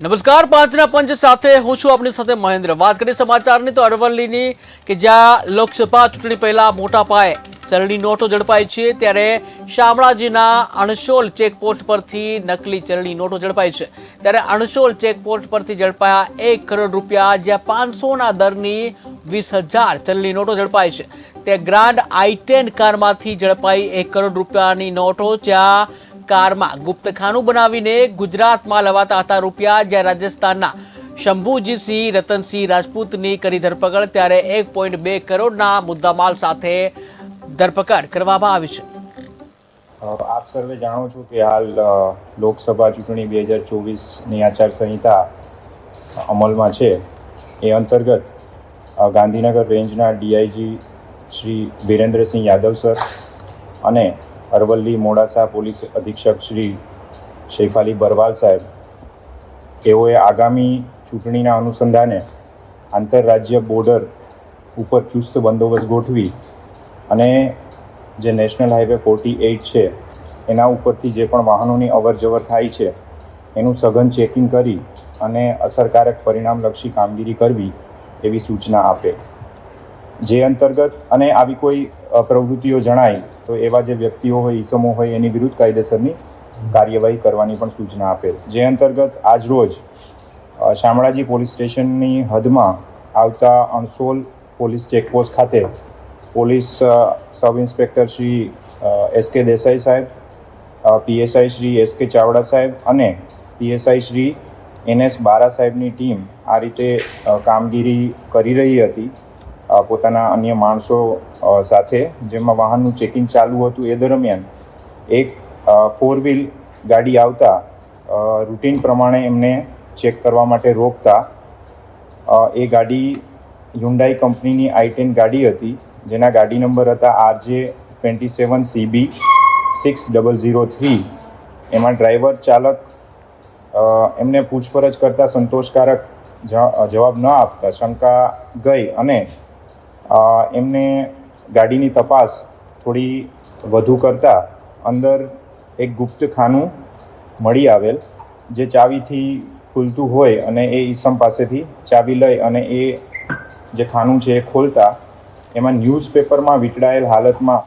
નમસ્કાર, પાંચના પંચ સાથે હું છું આપની સાથે મહેન્દ્ર. વાત કરીએ સમાચારની તો અરવલ્લીની કે જ્યાં લોકસભા ચૂંટણી પહેલાં મોટા પાયે ચલણી નોટો ઝડપાઈ છે, ત્યારે શામળાજીના અણસોલ ચેકપોસ્ટ પરથી નકલી ચલણી નોટો ઝડપાઈ છે. ત્યારે અણસોલ ચેકપોસ્ટ પરથી ઝડપાયા એક કરોડ રૂપિયા, જ્યાં પાંચસોના દરની વીસ હજાર ચલણી નોટો ઝડપાઈ છે. તે ગ્રાન્ડ આઈ ટેન કારમાંથી ઝડપાઈ એક કરોડ રૂપિયાની નોટો, જ્યાં કારમાં ગુપ્તખાનું બનાવીને ગુજરાતમાં લવાતા હતા રૂપિયા જ્યાં રાજસ્થાનના શંભુજીસિંહ રતનસિંહ રાજપૂતની કરી ધરપકડ, ત્યારે એક પોઈન્ટ બે કરોડના મુદ્દામાલ સાથે ધરપકડ કરવામાં આવી છે. આપ સર્વે જાણો છો કે હાલ લોકસભા ચૂંટણી બે હજાર ચોવીસની આચારસંહિતા અમલમાં છે. એ અંતર્ગત ગાંધીનગર રેન્જના ડીઆઈજી શ્રી વિરેન્દ્રસિંહ યાદવ સર અને અરવલ્લી મોડાસા પોલીસ અધિક્ષક શ્રી શૈફાલી બરવાલ સાહેબ, તેઓએ આગામી ચૂંટણીના અનુસંધાને આંતરરાજ્ય બોર્ડર ઉપર ચુસ્ત બંદોબસ્ત ગોઠવી અને જે નેશનલ હાઈવે ફોર્ટી એઇટ છે, એના ઉપરથી જે પણ વાહનોની અવર જવર થાય છે, એનું સઘન ચેકિંગ કરી અને અસરકારક પરિણામલક્ષી કામગીરી કરવી એવી સૂચના આપે. જે અંતર્ગત અને આવી કોઈ પ્રવૃત્તિઓ જણાય, તો એવા જે વ્યક્તિઓ હોય, ઈસમો હોય, એની વિરુદ્ધ કાયદેસરની કાર્યવાહી કરવાની પણ સૂચના આપે. જે અંતર્ગત આજરોજ શામળાજી પોલીસ સ્ટેશનની હદમાં આવતા અણસોલ પોલીસ ચેકપોસ્ટ ખાતે police sub inspector Shri S K Desai સાહેબ પીએસઆઈ શ્રી એસ કે ચાવડા સાહેબ અને PSI Shri N S Bara સાહેબની ટીમ આ રીતે કામગીરી કરી રહી હતી. પોતાના અન્ય માણસો સાથે જેમાં વાહનનું ચેકિંગ ચાલુ હતું એ દરમિયાન એક ફોર વ્હીલ ગાડી આવતા રૂટીન પ્રમાણે એમને ચેક કરવા માટે રોકતા એ ગાડી હ્યુન્ડાઈ કંપનીની આઈ ટેન ગાડી હતી, જેના ગાડી નંબર હતા RJ twenty seven CB six double zero three. એમાં ડ્રાઈવર, ચાલક એમને પૂછપરછ કરતાં સંતોષકારક જવાબ ન આપતા શંકા ગઈ અને એમને ગાડીની તપાસ થોડી વધુ કરતાં અંદર એક ગુપ્ત ખાનું મળી આવેલ, જે ચાવીથી ખુલતું હોય અને એ ઈસમ પાસેથી ચાવી લઈ અને એ જે ખાનું છે એ ખોલતા, એમાં ન્યૂઝપેપરમાં વીંટળાયેલ હાલતમાં